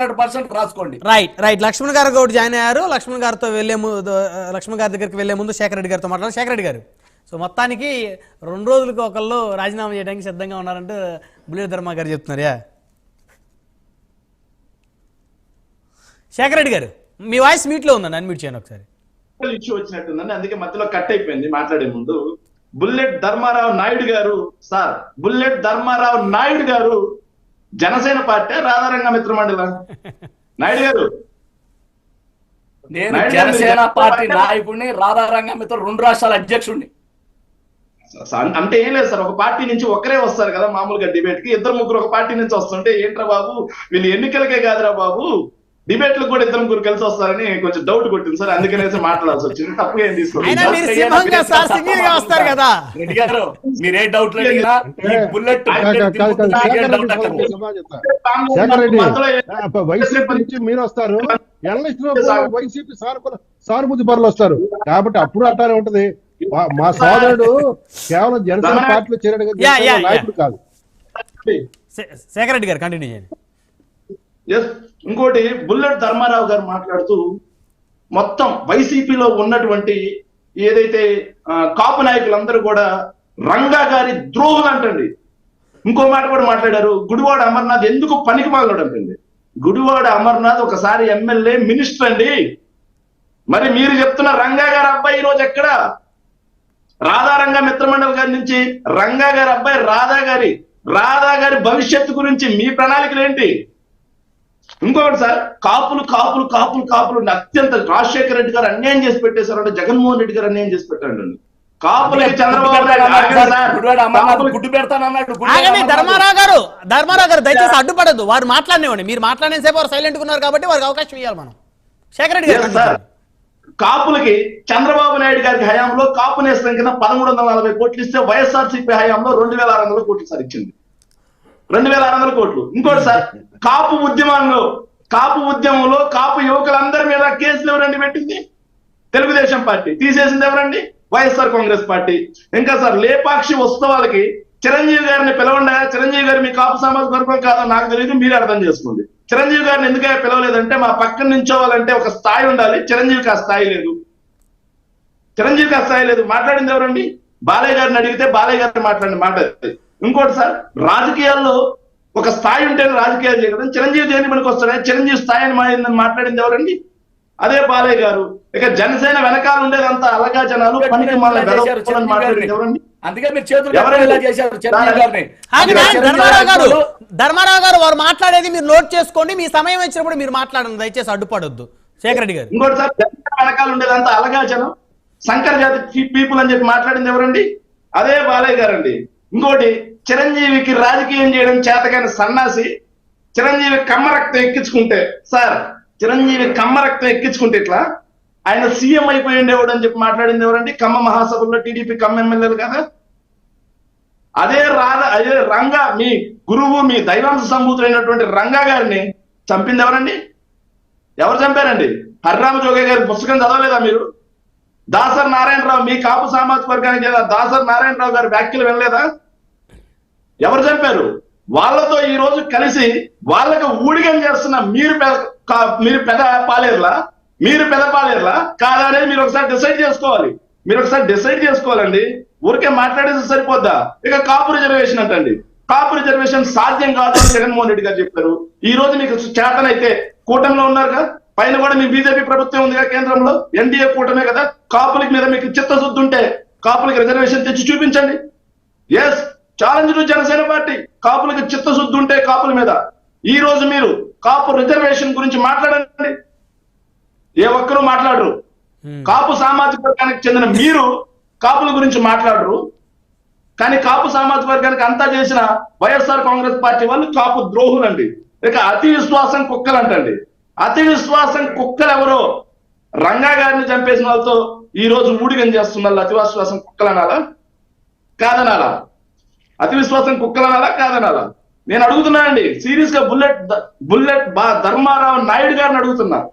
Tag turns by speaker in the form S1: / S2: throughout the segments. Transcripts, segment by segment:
S1: Hundred percent రాసుకోండి.
S2: Right right Lakshman గారు కూడా జాయిన్ అయ్యారు. లక్ష్మణ్ గారితో వెళ్ళే ముందు లక్ష్మణ్ గారి దగ్గరికి వెళ్ళే ముందు శేఖర్ రెడ్డి గారితో మాట్లాడారు. శేఖర్ రెడ్డి గారు. సో మొత్తానికి రెండు రోజులకు ఒకళ్ళు రాజీనామా చేయడానికి సిద్ధంగా ఉన్నారంటూ బుల్లెట్ ధర్మ గారు చెప్తున్నారు. యా. శేఖర్ రెడ్డి గారు మీ వాయిస్ మీట్లో ఉందండి. అన్మ్యూట్ చేయండి ఒకసారి.
S3: ఇష్యూ వచ్చినట్టుందండి. అందుకే మధ్యలో కట్ అయిపోయింది మాట్లాడే ముందు. బుల్లెట్ ధర్మారావు నాయుడు గారు సార్ బుల్లెట్ ధర్మారావు నాయుడు గారు జనసేన పార్టీ రాధారంగ మిత్ర మండలం నాయుడు గారు.
S1: నేను జనసేన పార్టీ నాయకుడిని రాధారంగంతో రెండు రాష్ట్రాల అధ్యక్షుడిని.
S3: అంటే ఏం లేదు సార్ ఒక పార్టీ నుంచి ఒకరే వస్తారు కదా మామూలుగా డిబేట్కి. ఇద్దరు ముగ్గురు ఒక పార్టీ నుంచి వస్తుంటే ఏంట్రా బాబు వీళ్ళు ఎన్నికలకే కాదురా బాబు. డిబేట్లకు కూడా ఇద్దరు ముగ్గురు కలిసి వస్తారని కొంచెం డౌట్ కొట్టింది సార్. అందుకనేసి మాట్లాడాల్సి వచ్చింది. తప్పుగా ఏం
S2: అయినా
S3: తీసుకోండి
S2: మీరు సింహంగా సార్ సింగిల్గా వస్తారు కదా.
S1: రెడ్డి గారు మీరే డౌట్
S4: వైసీపీ నుంచి మీరు వస్తారు. జర్నలిస్ట్ వైసీపీ సానుకూల సానుభూతి పరులు వస్తారు. కాబట్టి అప్పుడు అట్టానే ఉంటది. మా- సోదరుడు కేవలం జనసేన పార్టీలో చేరాడు నాయకుడు కాదు.
S2: శేఖర్ రెడ్డి గారు కంటిన్యూ చేయండి.
S3: ఇంకోటి బుల్లెట్ ధర్మారావు గారు మాట్లాడుతూ మొత్తం వైసీపీలో ఉన్నటువంటి ఏదైతే కాపు నాయకులందరూ కూడా రంగా గారి ద్రోహులు అంటండి. ఇంకో మాట కూడా మాట్లాడారు గుడివాడ అమర్నాథ్ ఎందుకు పనికి మాలడు అంటండి. గుడివాడ అమర్నాథ్ ఒకసారి ఎమ్మెల్యే మినిస్టర్ అండి. మరి మీరు చెప్తున్న రంగా గారి అబ్బాయి ఈ రోజు ఎక్కడ రాధారంగా మిత్రమండలి గారి నుంచి. రంగా గారి అబ్బాయి రాధా గారి రాధా గారి భవిష్యత్తు గురించి మీ ప్రణాళికలు ఏంటి? ఇంకొకటి సార్ కాపులు కాపులు కాపులు కాపులు అత్యంత రాజశేఖర రెడ్డి గారు అన్యాయం చేసి పెట్టేశారంటే జగన్మోహన్ రెడ్డి గారు అన్యాయం చేసి
S1: అమర్నాథ్.
S2: ధర్మారావు గారు ధర్మారావు గారు దయచేసి అడ్డుపడద్దు. వారు మాట్లాడినివ్వండి. మీరు మాట్లాడిన సేపు వారు సైలెంట్ ఉన్నారు కాబట్టి వారికి అవకాశం ఇవ్వాలి మనం. శేఖర్ రెడ్డి గారు
S3: కాపులకి చంద్రబాబు నాయుడు గారి హయాంలో కాపు నేస్తం కింద పదమూడు వందల నలభై కోట్లు ఇస్తే వైఎస్ఆర్సీపీ హయాంలో రెండు వేల ఆరు వందల కోట్లు సార్ ఇచ్చింది. రెండు వేల ఆరు వందల కోట్లు. ఇంకోటి సార్ కాపు ఉద్యమంలో కాపు ఉద్యమంలో కాపు యువకులందరి మీద కేసులు ఎవరండి పెట్టింది? తెలుగుదేశం పార్టీ. తీసేసింది ఎవరండి? YSR Congress party. ఇంకా సార్ లేపాక్షి ఉత్సవాలకి చిరంజీవి గారిని పిలవండి చిరంజీవి గారు మీ కాపు సామాజిక వర్గం కాదో? నాకు తెలియదు మీరు అర్థం చేసుకోండి. చిరంజీవి గారిని ఎందుకైనా పిలవలేదంటే మా పక్కన నించోవాలంటే ఒక స్థాయి ఉండాలి. చిరంజీవికి ఆ స్థాయి లేదు. చిరంజీవికి ఆ స్థాయి లేదు. మాట్లాడింది ఎవరండి? బాలయ్య గారిని అడిగితే బాలయ్య గారిని మాట్లాడిన మాట ఇంకోటి సార్ రాజకీయాల్లో ఒక స్థాయి ఉంటేనే రాజకీయాలు చేయడం చిరంజీవి దేని పనికి వస్తాడే చిరంజీవి స్థాయిని మారిందని మాట్లాడింది ఎవరండి? అదే బాలయ్య గారు. ఇక జనసేన వెనకాల ఉండేదంతా అలగా జనాలు పనికి మాట్లాడింది. ఎవరండి?
S1: అందుకే మీరు చేతులు
S2: ధర్మారావు గారు వారు మాట్లాడేది మీరు నోట్ చేసుకోండి మీ సమయం వచ్చినప్పుడు మీరు మాట్లాడండి దయచేసి అడ్డుపడొద్దు. శేఖర్ రెడ్డి గారు.
S3: ఇంకోటి సార్ జనసేన వెనకాల ఉండేదంతా అలగా జనం శంకర్ జాతి పీపుల్ అని చెప్పి మాట్లాడింది ఎవరండి? అదే బాలయ్య గారండి. ఇంకోటి చిరంజీవికి రాజకీయం చేయడం చేతకాని సన్నాసి చిరంజీవి కమ్మ రక్తం ఎక్కించుకుంటే సార్ చిరంజీవి కమ్మ రక్తం ఎక్కించుకుంటే ఇట్లా ఆయన సీఎం అయిపోయి ఉండేవాడు అని చెప్పి మాట్లాడింది ఎవరండి? కమ్మ మహాసభలో టీడీపీ కమ్మ ఎమ్మెల్యేలు కదా? అదే రాధ అదే రంగా మీ గురువు మీ దైవాంశ సంభూతులైనటువంటి రంగా గారిని చంపింది ఎవరండి? ఎవరు చంపారండి? హరిరామ జోగే గారి పుస్తకం చదవలేదా మీరు? దాసర్ నారాయణరావు మీ కాపు సామాజిక వర్గానికి చెందిన దాసర్ నారాయణరావు గారి వ్యాఖ్యలు వినలేదా? ఎవరు చెప్పారు? వాళ్ళతో ఈ రోజు కలిసి వాళ్ళకి ఊడిగం చేస్తున్న మీరు మీరు పెద పాలేర్లా? మీరు పెద పాలేర్లా? కాదా అనేది మీరు ఒకసారి డిసైడ్ చేసుకోవాలి. మీరు ఒకసారి డిసైడ్ చేసుకోవాలండి. ఊరికే మాట్లాడేసి సరిపోద్దా? ఇక కాపు రిజర్వేషన్ అంటండి. కాపు రిజర్వేషన్ సాధ్యం కాదు అని జగన్మోహన్ రెడ్డి గారు చెప్పారు. ఈ రోజు మీకు చేతనైతే కూటమిలో ఉన్నారుగా? పైన కూడా మీ బీజేపీ ప్రభుత్వం ఉందిగా కేంద్రంలో? ఎన్డీఏ కూటమే కదా? కాపులకి మీద మీకు చిత్తశుద్ధి ఉంటే కాపులకి రిజర్వేషన్ తెచ్చి చూపించండి. Yes challenge to Janasena party కాపులకి చిత్తశుద్ధి ఉంటే కాపుల మీద. ఈ రోజు మీరు కాపు రిజర్వేషన్ గురించి మాట్లాడండి. ఏ ఒక్కరూ మాట్లాడరు. కాపు సామాజిక వర్గానికి చెందిన మీరు కాపుల గురించి మాట్లాడరు. కానీ కాపు సామాజిక వర్గానికి అంతా చేసిన వైఎస్ఆర్ కాంగ్రెస్ పార్టీ వాళ్ళు కాపు ద్రోహులండి. ఇక అతి విశ్వాసం కుక్కలు అంటండి అతి విశ్వాసం కుక్కలు ఎవరో రంగా గారిని చంపేసిన వాళ్ళతో ఈ రోజు ఊడిగం చేస్తున్నారు అతి విశ్వాసం కుక్కలనాలా? కాదనాలా? అతి విశ్వాసం కుక్కలనాలా? కాదనాలా? నేను అడుగుతున్నానండి సీరియస్గా బుల్లెట్ ద- బుల్లెట్ బా ధర్మారావు నాయుడు గారిని అడుగుతున్నా.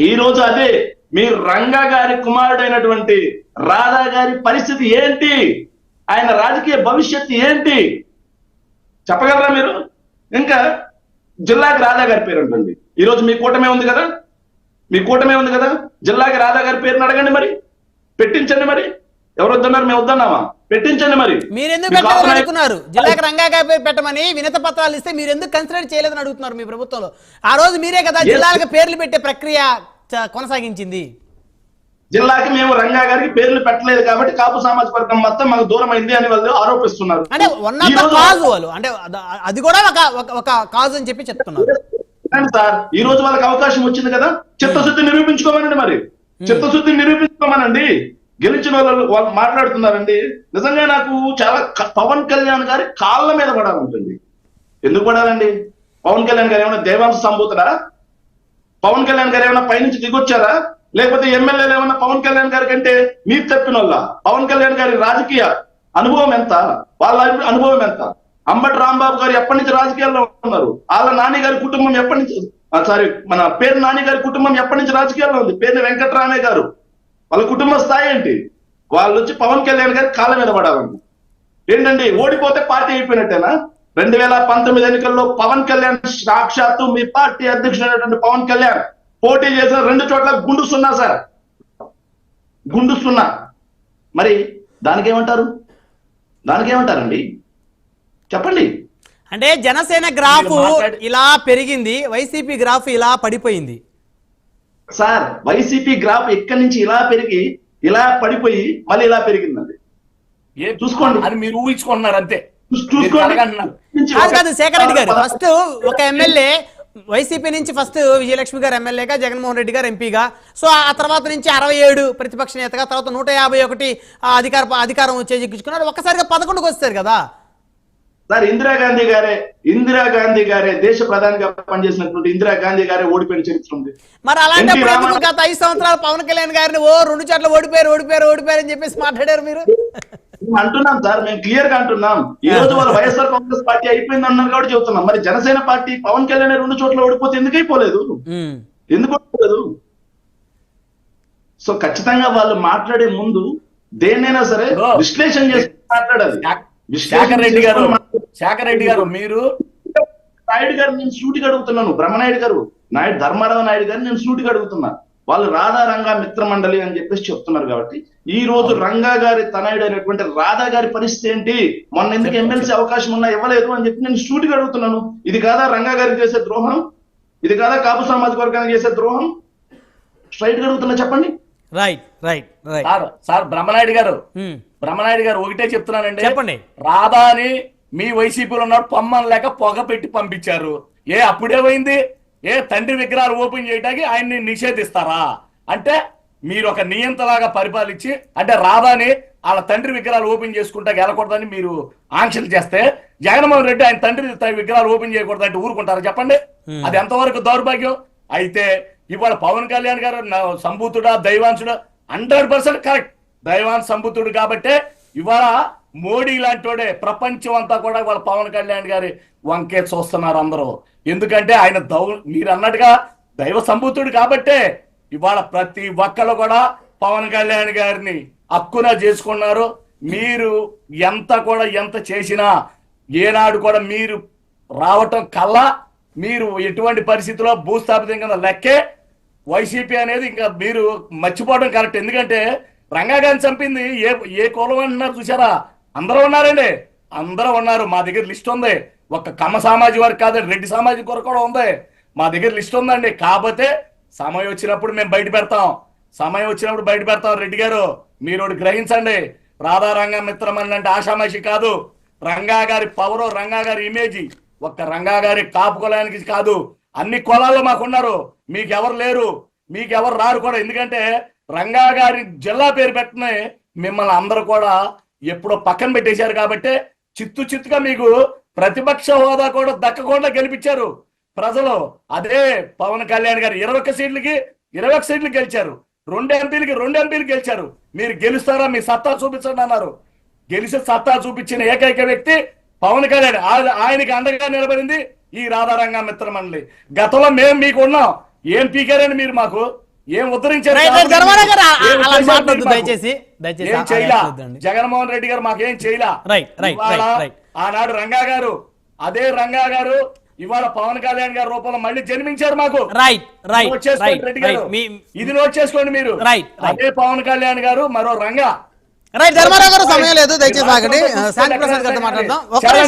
S3: ఈ రోజు అదే మీ రంగా గారి కుమారుడైనటువంటి రాధా గారి పరిస్థితి ఏంటి? ఆయన రాజకీయ భవిష్యత్తు ఏంటి? చెప్పగలరా మీరు? ఇంకా జిల్లాకి రాధా గారి పేరు ఉంటుంది ఈ రోజు మీ కూటమే ఉంది కదా? మీ కూటమే ఉంది కదా? జిల్లాకి రాధా గారి పేరుని అడగండి మరి. పెట్టించండి మరి. ఎవరు వద్దన్నారు? మేము వద్దన్నామా? పెట్టించండి మరి.
S2: మీరు ఎందుకు జిల్లాకి రంగాగా పేరు పెట్టమని వినత పత్రాలు ఇస్తే మీరు ఎందుకు కన్సిడర్ చేయలేదని అడుగుతున్నారు మీ ప్రభుత్వంలో? ఆ రోజు మీరే కదా. జిల్లాలకు పేర్లు పెట్టే ప్రక్రియ కొనసాగించింది.
S3: జిల్లాకి మేము రంగా గారికి పేర్లు పెట్టలేదు కాబట్టి కాపు సామాజిక వర్గం మొత్తం మాకు దూరం అయింది అని వాళ్ళు ఆరోపిస్తున్నారు.
S2: అంటే కాజ్ వాళ్ళు. అంటే అద- అది కూడా ఒక ఒక- ఒక కాజ్ అని చెప్పి చెప్తున్నారు.
S3: వినండి సార్. ఈ రోజు వాళ్ళకి అవకాశం వచ్చింది కదా? చిత్తశుద్ధి నిరూపించుకోమనండి మరి. చిత్తశుద్ధి నిరూపించుకోమనండి. గెలిచిన వాళ్ళు వాళ్ళు మాట్లాడుతున్నారండి. నిజంగా నాకు చాలా పవన్ కళ్యాణ్ గారి కాళ్ళ మీద పడాలంటుంది ఎందుకు పడాలండి? పవన్ కళ్యాణ్ గారు ఏమైనా దేవాంశ సంభూతుడా? పవన్ కళ్యాణ్ గారు ఏమైనా పైనుంచి దిగొచ్చారా? లేకపోతే ఎమ్మెల్యేలు ఏమైనా పవన్ కళ్యాణ్ గారి కంటే మీరు తప్పిన పవన్ కళ్యాణ్ గారి రాజకీయ అనుభవం ఎంత? వాళ్ళ అనుభవం ఎంత? అంబటి రాంబాబు గారు ఎప్పటి నుంచి రాజకీయాల్లో ఉన్నారు? వాళ్ళ నాని గారి కుటుంబం ఎప్పటి నుంచి సారీ మన పేరు నాని గారి కుటుంబం ఎప్పటి నుంచి రాజకీయాల్లో ఉంది? పేరు వెంకటరామయ్య గారు. వాళ్ళ కుటుంబ స్థాయి ఏంటి? వాళ్ళు వచ్చి పవన్ కళ్యాణ్ గారి కాళ్ళ మీద పడాలంట. ఏంటండి ఓడిపోతే పార్టీ అయిపోయినట్టేనా? రెండు వేల పంతొమ్మిది ఎన్నికల్లో పవన్ కళ్యాణ్ సాక్షాత్తు మీ పార్టీ అధ్యక్షుడైనటువంటి పవన్ కళ్యాణ్ పోటీ చేసిన రెండు చోట్ల గుండు సున్నా సార్. గుండు సున్నా. మరి దానికి ఏమంటారు దానికి ఏమంటారండి చెప్పండి.
S2: అంటే జనసేన గ్రాఫ్ ఇలా పెరిగింది వైసీపీ గ్రాఫ్ ఇలా పడిపోయింది.
S3: సార్ వైసీపీ గ్రాఫ్ ఎక్కడి నుంచి ఇలా పెరిగి ఇలా పడిపోయి మళ్ళీ ఇలా పెరిగిందండి.
S1: ఏ
S3: చూసుకోండి.
S1: అని మీరు ఊహించుకుంటున్నారు అంతే.
S3: చూస్- చూసుకోండి.
S2: కాదు శేఖర్ రెడ్డి గారు ఫస్ట్ ఒక ఎమ్మెల్యే వైసీపీ నుంచి ఫస్ట్ విజయలక్ష్మి గారు ఎమ్మెల్యేగా జగన్మోహన్ రెడ్డి గారు ఎంపీగా. సో ఆ తర్వాత నుంచి అరవై ఏడు ప్రతిపక్ష నేతగా తర్వాత నూట యాభై ఒకటి అధికార అధికారం చేజిక్కించుకున్నారు ఒక్కసారిగా పదకొండుకి వస్తారు కదా.
S3: సార్ ఇందిరాగాంధీ గారే ఇందిరాగాంధీ గారే దేశ ప్రధానిగా పనిచేసినటువంటి ఇందిరాగాంధీ గారే ఓడిపోయిన చరిత్ర ఉంది.
S2: మరి
S3: రామారావు-
S2: గత ఐదు సంవత్సరాలు పవన్ కళ్యాణ్ గారిని ఓ రెండు చోట్ల ఓడిపోయారు ఓడిపోయారు ఓడిపోయారు అని చెప్పేసి మాట్లాడారు మీరు?
S3: అంటున్నాం సార్ మేము క్లియర్గా అంటున్నాం. ఈ రోజు వాళ్ళ వైఎస్ఆర్ కాంగ్రెస్ పార్టీ అయిపోయింది అన్నారు కాబట్టి చెబుతున్నాం. మరి జనసేన పార్టీ పవన్ కళ్యాణ్ రెండు చోట్ల ఓడిపోతే ఎందుకు అయిపోలేదు. ఎందుకు ఓడిపోలేదు? సో ఖచ్చితంగా వాళ్ళు మాట్లాడే ముందు దేన్నైనా సరే. విశ్లేషణ చేసి మాట్లాడాలి. విశ్లేషణ
S1: రెడ్డి గారు. శాఖర్ రెడ్డి గారు మీరు?
S3: నాయుడు గారు నేను సూటిగా అడుగుతున్నాను. బ్రహ్మనాయుడు గారు నాయుడు ధర్మారావు నాయుడు గారు నేను సూటిగా అడుగుతున్నా. వాళ్ళు రాధా రంగా మిత్ర మండలి అని చెప్పేసి చెప్తున్నారు కాబట్టి ఈ రోజు రంగా గారి తనయుడు అయినటువంటి రాధా గారి పరిస్థితి ఏంటి? మొన్న ఎందుకు ఎమ్మెల్సీ అవకాశం ఉన్నా ఇవ్వలేదు అని చెప్పి నేను సూటిగా అడుగుతున్నాను. ఇది కాదా రంగా గారికి చేసే ద్రోహం? ఇది కాదా కాపు సామాజిక వర్గానికి చేసే ద్రోహం? స్ట్రైట్గా అడుగుతున్నా చెప్పండి.
S2: Right right
S1: sir sir Brahmanaidu గారు.
S2: ఉమ్.
S1: బ్రహ్మనాయుడు గారు ఒకటే చెప్తున్నానండి.
S2: చెప్పండి.
S1: రాధా అని మీ వైసీపీలో ఉన్నాడు పొమ్మని లేక పొగ పెట్టి పంపించారు. ఏ అప్పుడేమైంది? ఏ తండ్రి విగ్రహాలు ఓపెన్ చేయడానికి ఆయన్ని నిషేధిస్తారా? అంటే మీరు ఒక నియంతలాగా పరిపాలించి అంటే రాధాని వాళ్ళ తండ్రి విగ్రహాలు ఓపెన్ చేసుకుంటా గెలకూడదని మీరు ఆంక్షలు చేస్తే జగన్మోహన్ రెడ్డి ఆయన తండ్రి విగ్రహాలు ఓపెన్ చేయకూడదంటే ఊరుకుంటారా చెప్పండి? అది ఎంతవరకు దౌర్భాగ్యం? అయితే ఇవాళ పవన్ కళ్యాణ్ గారు సంభూతుడా దైవాంశుడా హండ్రెడ్ పర్సెంట్ కరెక్ట్. దైవాన్ సంబుద్ధుడు కాబట్టే ఇవాళ మోడీ లాంటివాడే ప్రపంచం అంతా కూడా వాళ్ళ పవన్ కళ్యాణ్ గారి వంకే చూస్తున్నారు అందరూ. ఎందుకంటే ఆయన దౌ మీరు అన్నట్టుగా దైవ సంబూతుడు కాబట్టే ఇవాళ ప్రతి ఒక్కరు కూడా పవన్ కళ్యాణ్ గారిని హక్కున చేసుకున్నారు. మీరు ఎంత కూడా ఎంత చేసినా ఏనాడు కూడా మీరు రావటం కల్లా మీరు ఎటువంటి పరిస్థితిలో భూస్థాపితం కింద లెక్కే వైసీపీ అనేది ఇంకా మీరు మర్చిపోవడం కరెక్ట్. ఎందుకంటే రంగాగాన్ని చంపింది ఏ ఏ కులం అంటున్నారు చూసారా అందరూ ఉన్నారండి. అందరూ ఉన్నారు. మా దగ్గర లిస్ట్ ఉంది. ఒక కమ్మ సామాజిక వారు కాదండి రెడ్డి సామాజిక వరకు కూడా ఉంది. మా దగ్గర లిస్ట్ ఉందండి. కాకపోతే సమయం వచ్చినప్పుడు మేము బయట పెడతాం. సమయం వచ్చినప్పుడు బయట పెడతాం రెడ్డి గారు. మీరు గ్రహించండి. రాధారంగ మిత్రం అంటే ఆషామాషి కాదు. రంగా గారి పవరు రంగా గారి ఇమేజ్ ఒక్క రంగా గారి కాపు కులానికి కాదు. అన్ని కులాల్లో మాకున్నారు మీకెవరు లేరు. మీకెవరు రారు కూడా. ఎందుకంటే రంగా గారి జిల్లా పేరు పెట్టిన మిమ్మల్ని అందరూ కూడా ఎప్పుడో పక్కన పెట్టేశారు కాబట్టి చిత్తు చిత్తుగా మీకు ప్రతిపక్ష హోదా కూడా దక్కకుండా గెలిపించారు. ప్రజలు అదే పవన్ కళ్యాణ్ గారు ఇరవై ఒక్క సీట్లకి ఇరవై ఒక్క సీట్లు గెలిచారు. రెండు ఎంపీలకి రెండు ఎంపీలు గెలిచారు. మీరు గెలుస్తారా? మీ సత్తా చూపించండి అన్నారు. గెలిచి సత్తా చూపించిన ఏకైక వ్యక్తి పవన్ కళ్యాణ్. ఆయనకి అండగా నిలబడింది ఈ రాధారంగ మిత్రమండలి. గతంలో మేము మీకు ఉన్నాం ఏం పీకారని మీరు మాకు? ఏం ఉద్ధరించారు
S2: రైట్ రైట్? దయచేసి.
S1: జగన్మోహన్ రెడ్డి గారు మాకేం చేయలా
S2: రైట్, రైట్, రైట్, రైట్.
S1: ఆనాడు రంగా గారు అదే రంగా గారు ఇవాళ పవన్ కళ్యాణ్ గారి రూపంలో మళ్ళీ జన్మించారు మాకు
S2: రైట్ రైట్ రైట్
S1: రెడ్డి గారు.
S2: రైట్
S1: ఇది నోట్ చేసుకోండి మీరు
S2: right.
S1: అదే పవన్ కళ్యాణ్ గారు మరో రంగా
S2: రైట్ ధర్మారావు గారు సమయం లేదు దయచేసి ఆగండి శాంతి ప్రసాద్ గారితో మాట్లాడదాం ఒక్క నిమిషం.